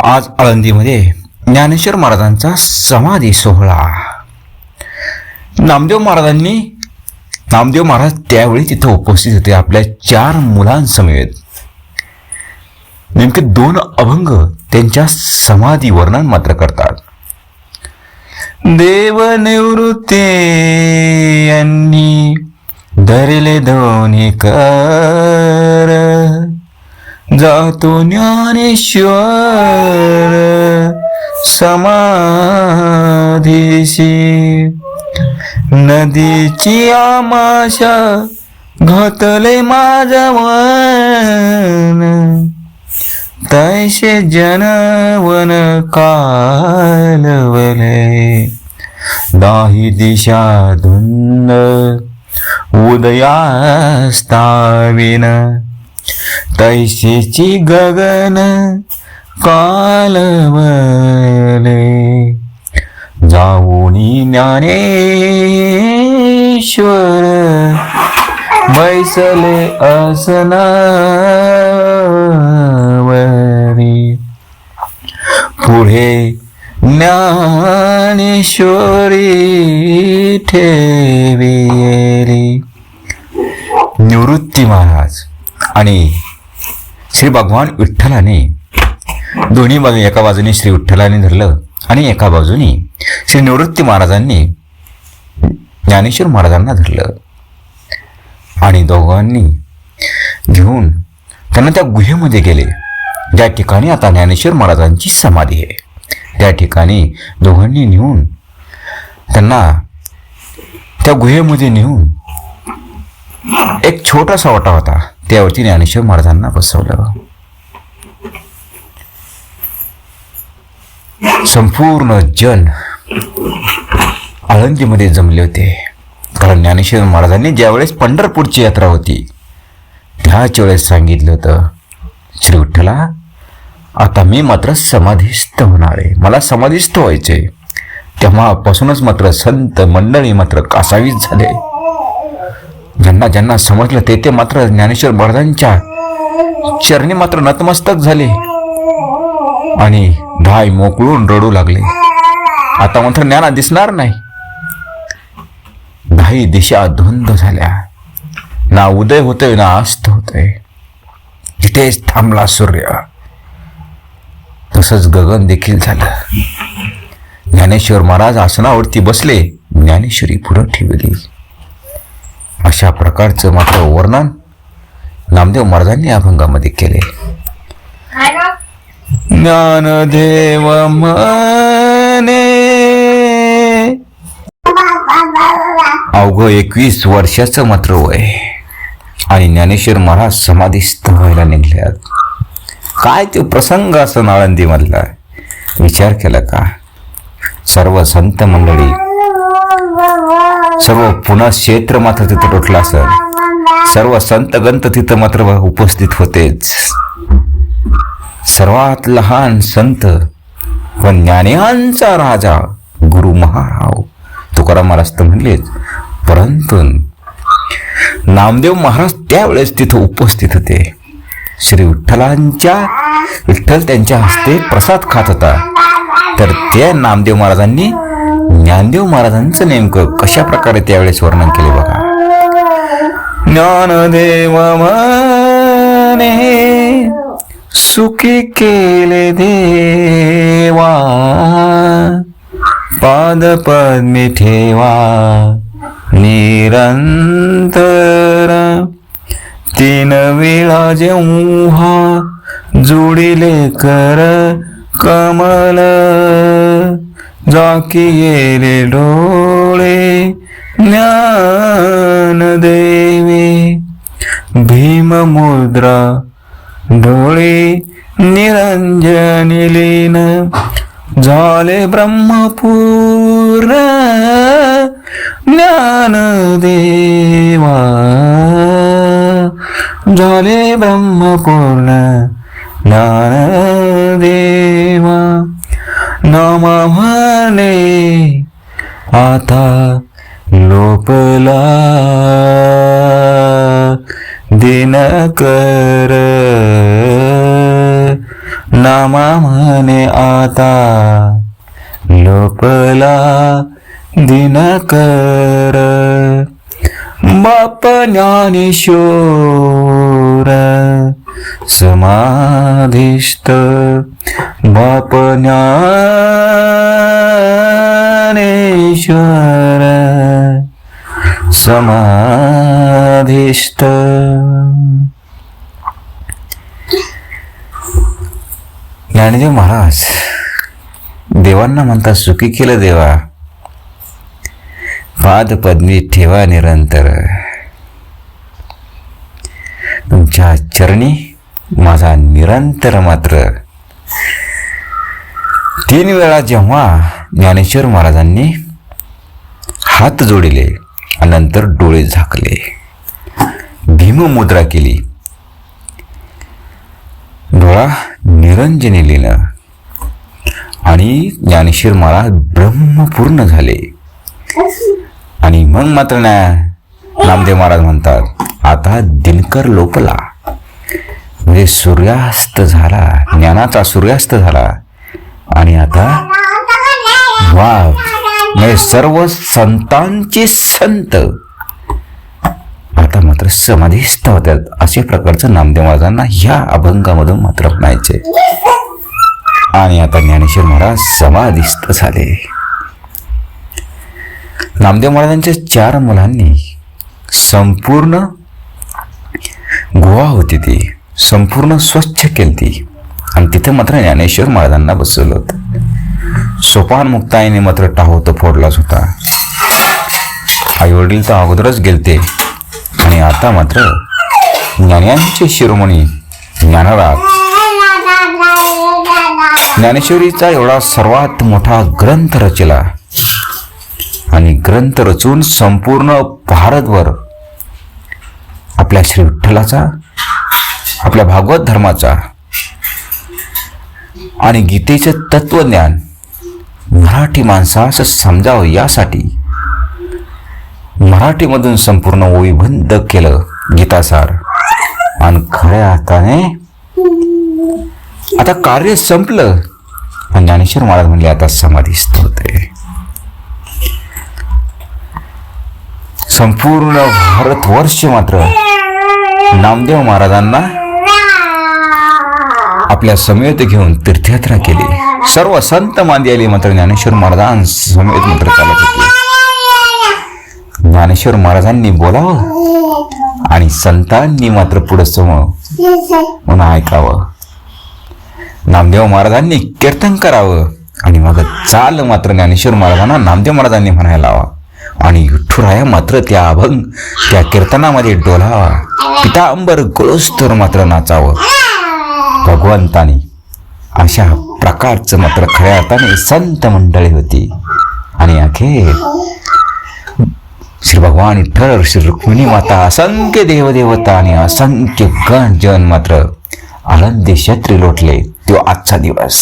आज आळंदीमध्ये ज्ञानेश्वर महाराजांचा समाधी सोहळा. नामदेव महाराजांनी नामदेव महाराज त्यावेळी तिथं उपस्थित होते आपल्या चार मुलांसमवेत. नेमके दोन अभंग त्यांच्या समाधी वर्णन मात्र करतात. देवनिवृत्ते यांनी धरले दोन्ही कर. जातो ज्ञानेश्वर समाधीशी. नदीची आमाशा घातले माझवन तैसे जनवन कालवले दाही दिशा धुंद उदयास्ताविन. तैसेची गगन कालवले. जाऊनी ज्ञानेश्वर बैसले असनावरी. पुढे ज्ञानेश्वरी ठेविली निवृत्ती महाराज आणि श्री भगवान विठ्ठलाने दोन्ही बाजू एका बाजूने श्री विठ्ठलाने धरलं आणि एका बाजूने श्री निवृत्ती महाराजांनी ज्ञानेश्वर महाराजांना धरलं. आणि दोघांनी घेऊन त्यांना त्या गुहेमध्ये गेले. ज्या ठिकाणी आता ज्ञानेश्वर महाराजांची समाधी आहे. त्या ठिकाणी दोघांनी नेऊन त्यांना त्या गुहेमध्ये नेऊन एक छोटासा वाटा होता. त्यावरती ज्ञानेश्वर महाराजांना बसवलं. संपूर्ण जन आळंदीमध्ये जमले होते. कारण ज्ञानेश्वर महाराजांनी ज्यावेळेस पंढरपूरची यात्रा होती त्याच वेळेस सांगितलं होतं श्री विठ्ठला आता मी मात्र समाधीस्थ होणार आहे. मला समाधीस्थ व्हायचे तेव्हापासूनच मात्र संत मंडळी मात्र कासावीस झाले. ज्यांना ज्यांना समजलं ते ते मात्र ज्ञानेश्वर महाराजांच्या चरणी मात्र नतमस्तक झाले. आणि ढाय मोकळून रडू लागले. आता मात्र ज्ञाना दिसणार नाही. धाई दिशा धुंद झाल्या. ना उदय होतोय ना अस्त होतोय. तिथेच थांबला सूर्य. तसंच गगन देखील झालं. ज्ञानेश्वर महाराज आसनावरती बसले. ज्ञानेश्वरी पुढं ठेवली. अशा प्रकारचं मात्र वर्णन नामदेव महाराजांनी अभंगामध्ये केले. ज्ञानदेव मने. अवघ एकवीस वर्षाचं मात्र वय आणि ज्ञानेश्वर महाराज समाधीस्थ व्हायला निघल्यात. काय तो प्रसंग असं आळंदी मधला विचार केला का? सर्व संत मंडळी सर्व पुन्हा क्षेत्र मात्र तिथं टोटलं असेल. सर्व संत गंत तिथं मात्र उपस्थित होतेच. सर्वात लहान संत व ज्ञानियांचा राजा गुरु महाराव तुकाराम महाराज तर म्हणलेच परंतु नामदेव महाराज त्यावेळेस तिथं उपस्थित होते. श्री विठ्ठलांच्या विठ्ठल त्यांच्या हस्ते प्रसाद खात होता. तर त्या नामदेव महाराजांनी ज्ञानदेव महाराजांचं नेमकं कशा प्रकारे त्यावेळेस वर्णन केले बघा. ज्ञानदेव मने सुखी केले देवा पाद पद्मी ठेवा निरंतर. तीन वेळा जेव्हा जुडिले कर कमल जाकी येले डोळे ज्ञान देवे भीममुद्रा डोळे निरंजनिलीन झाले ब्रह्मपूर्ण ज्ञान देवा झाले ब्रह्मपूर्ण ज्ञान देवा नाम म्हणे आता लोपला. दिनकर नामा म्हणे आता लोपला. दिनकर बाप ज्ञानेश्वर. समाधिष्ट बाप ज्ञानेश्वर समाधिष्ट ज्ञानदेव महाराज देवांना म्हणतात सुखी केलं देवा. पाद पद्मी ठेवा निरंतर. तुमच्या चरणी माझा निरंतर मात्र. तीन वेळा जेव्हा ज्ञानेश्वर महाराजांनी हात जोडिले आणि नंतर डोळे झाकले. भीममुद्रा केली. डोळा निरंजनी लिहिणं आणि ज्ञानेश्वर महाराज ब्रह्मपूर्ण झाले. आणि मग मात्र ना नामदेव महाराज म्हणतात आता दिनकर लोपला. म्हणजे सूर्यास्त झाला ज्ञानाचा सूर्यास्त झाला. आणि आता वा म्हणजे सर्व संतांचे संत. आता मात्र समाधीस्थ होतात अशा प्रकारचं नामदेव महाराजांना ह्या अभंगामधून मात्र म्हणायचे. आणि आता ज्ञानेश्वर महाराज समाधीस्थ झाले. नामदेव महाराजांच्या चार मुलांनी संपूर्ण गोवा होती ती. संपूर्ण स्वच्छ केली आणि तिथे मात्र ज्ञानेश्वर महाराजांना बसवलं. होतं सोपान मुक्ताईने मात्र टाहोत फोडलाच होता. आई वडील तर अगोदरच गेलते. आणि आता मात्र ज्ञानांचे शिरोमणी ज्ञानराज. ज्ञानेश्वरीचा एवढा सर्वात मोठा ग्रंथ रचला. आणि ग्रंथ रचून संपूर्ण भारतभर आपल्या श्री विठ्ठलाचा आपल्या भागवत धर्माचा आणि गीतेचे तत्वज्ञान मराठी माणसास समजावं यासाठी मराठीमधून संपूर्ण ओळीबंद केलं गीतासार. आणि खऱ्या अर्थाने आता कार्य संपलं. आणि ज्ञानेश्वर महाराज म्हणले आता समाधी होते संपूर्ण भारतवर्ष मात्र नामदेव महाराजांना आपल्या समेत घेऊन तीर्थयात्रा केली. सर्व संत मांदी आली मात्र ज्ञानेश्वर महाराजांस समेत मात्र चालत होते. ज्ञानेश्वर महाराजांनी बोलावं आणि संतांनी मात्र पुढे समोर म्हणून ऐकावं. नामदेव महाराजांनी कीर्तन करावं आणि मग चाल मात्र ज्ञानेश्वर महाराजांना नामदेव महाराजांनी म्हणायला लावा. आणि विठ्ठुराया मात्र त्या अभंग त्या कीर्तनामध्ये डोलावा. पितांबर गुळोस्तर मात्र नाचावं. भगवंताने अशा प्रकारचं मात्र खऱ्या अर्थाने संत मंडळी होती. आणि अखेर श्री भगवान ठर श्री रुक्मिणी माता असंख्य देवदेवता आणि असंख्य गण जन मात्र आनंदी क्षेत्री लोटले. तो आजचा दिवस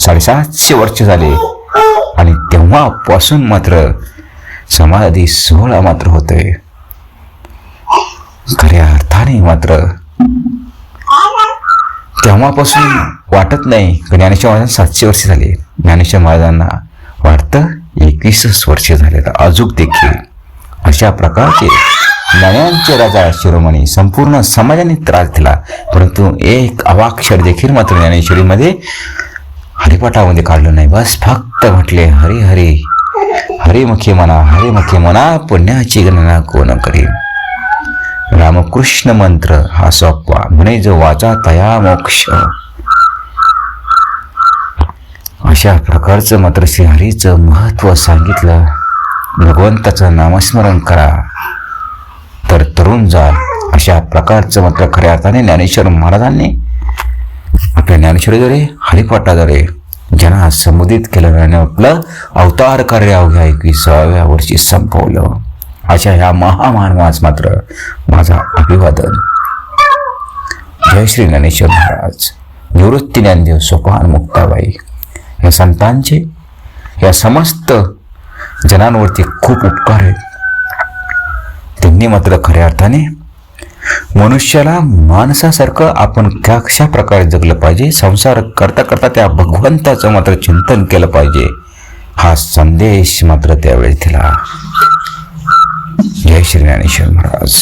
साडेसातशे वर्ष झाले. आणि तेव्हापासून मात्र समाधी सोहळा मात्र होतोय. खऱ्या अर्थाने मात्र तेव्हापासून वाटत नाही ज्ञानेश्वर महाराजांना सातशे वर्ष झाले. ज्ञानेश्वर महाराजांना वाटतं एकवीसच वर्ष झाले अजूक देखील अशा प्रकारचे ज्ञानांचे राजा शिरोमणी संपूर्ण समाजाने त्रास दिला. परंतु एक अवाक्षर देखील मात्र ज्ञानेश्वरीमध्ये हरिपाठामध्ये काढलं नाही. बस फक्त म्हटले हरी हरे मुखे म्हणा मुखे म्हणा पुण्याची गणना कोण करेल रामकृष्ण मंत्र हा सोपवा. म्हणे जो वाचा तया मोक्ष. अशा प्रकारचं मात्र श्रीहरीचं महत्त्व सांगितलं. भगवंताचं नामस्मरण करा. तर तरुण जा अशा प्रकारचं मात्र खऱ्या अर्थाने ज्ञानेश्वर महाराजांनी आपल्या ज्ञानेश्वरीद्वारे हरिपाठाद्वारे ज्यांना संबोधित केलं आणि आपलं अवतार कार्य अवघ्या एकविसाव्या वर्षी संपवलं. अशा ह्या महामानवास मात्र माझा अभिवादन. जय श्री गणेश महाराज. निवृत्ती ज्ञानदेव सोपान मुक्ताबाई. या संतांचे या समस्त जनांवरती खूप उपकार आहेत. त्यांनी मात्र खऱ्या अर्थाने मनुष्याला माणसासारखं आपण कशा प्रकारे जगलं पाहिजे संसार करता करता त्या भगवंताचं मात्र चिंतन केलं पाहिजे हा संदेश मात्र त्यावेळी दिला. जय श्री ज्ञानेश्वर महाराज